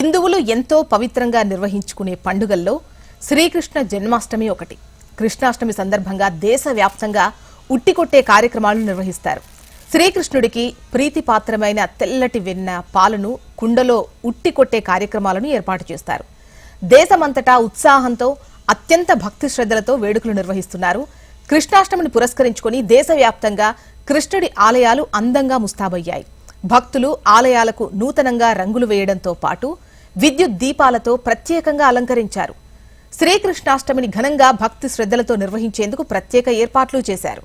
హిందువులు ఎంతో పవిత్రంగా నిర్వహించుకునే పండుగల్లో శ్రీకృష్ణ జన్మాష్టమి ఒకటి. కృష్ణాష్టమి సందర్భంగా దేశవ్యాప్తంగా ఉట్టికొట్టే కార్యక్రమాలు నిర్వహిస్తారు. శ్రీకృష్ణుడికి ప్రీతిపాత్రమైన తెల్లటి వెన్న పాలను కుండలో ఉట్టికొట్టే కార్యక్రమాలను ఏర్పాటు చేస్తారు. దేశమంతటా ఉత్సాహంతో అత్యంత భక్తి శ్రద్ధలతో వేడుకలు నిర్వహిస్తున్నారు. కృష్ణాష్టమిని పురస్కరించుకొని దేశవ్యాప్తంగా కృష్ణుడి ఆలయాలు అందంగా ముస్తాబయ్యాయి. భక్తులు ఆలయాలకు నూతనంగా రంగులు వేయడంతో పాటు విద్యుత్ దీపాలతో ప్రత్యేకంగా అలంకరించారు. శ్రీకృష్ణాష్టమిని ఘనంగా భక్తి శ్రద్ధలతో నిర్వహించేందుకు ప్రత్యేక ఏర్పాట్లు చేశారు.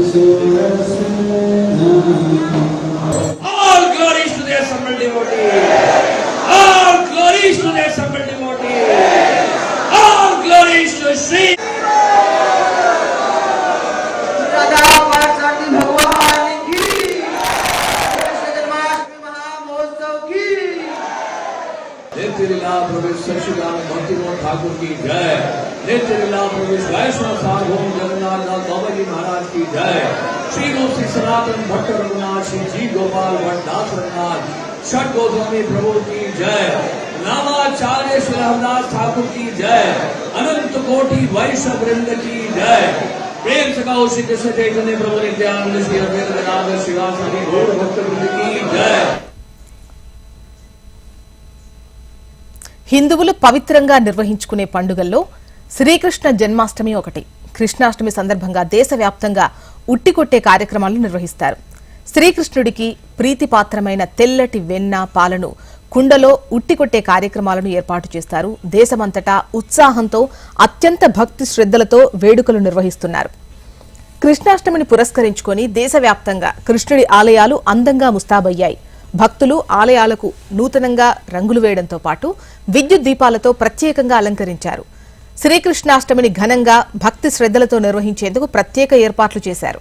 All glories to the assembly devotees. लीला प्रवेश सचिदान भक्तिमोहन ठाकुर की जय नित्य लीला प्रवेश वैष्णव सार्वभौम जगन्नाथ दास बाबा जी महाराज की जय श्री रूप श्री सनातन भट्ट रघुनाथ श्री जी गोपाल भट्ट दास रघुनाथ छठ गोस्वामी प्रभु की जय नामाचार्य श्री रामदास ठाकुर की जय अनंत कोटि वैष्णव वृंद की जय प्रेम से कहो श्री कृष्ण चैतन्य प्रभु नित्यानंद श्री अद्वैत शिवासादि भक्त की जय హిందువులు పవిత్రంగా నిర్వహించుకునే పండుగల్లో శ్రీకృష్ణ జన్మాష్టమి ఒకటి. కృష్ణాష్టమి సందర్భంగా దేశవ్యాప్తంగా ఉట్టికొట్టే కార్యక్రమాలు నిర్వహిస్తారు. శ్రీకృష్ణుడికి ప్రీతిపాత్రమైన తెల్లటి వెన్న పాలను కుండలో ఉట్టికొట్టే కార్యక్రమాలను ఏర్పాటు చేస్తారు. దేశమంతటా ఉత్సాహంతో అత్యంత భక్తి శ్రద్ధలతో వేడుకలు నిర్వహిస్తున్నారు. కృష్ణాష్టమిని పురస్కరించుకొని దేశవ్యాప్తంగా కృష్ణుడి ఆలయాలు అందంగా ముస్తాబయ్యాయి. భక్తులు ఆలయాలకు నూతనంగా రంగులు వేయడంతో పాటు విద్యుత్ దీపాలతో ప్రత్యేకంగా అలంకరించారు. శ్రీకృష్ణాష్టమిని ఘనంగా భక్తి శ్రద్ధలతో నిర్వహించేందుకు ప్రత్యేక ఏర్పాట్లు చేశారు.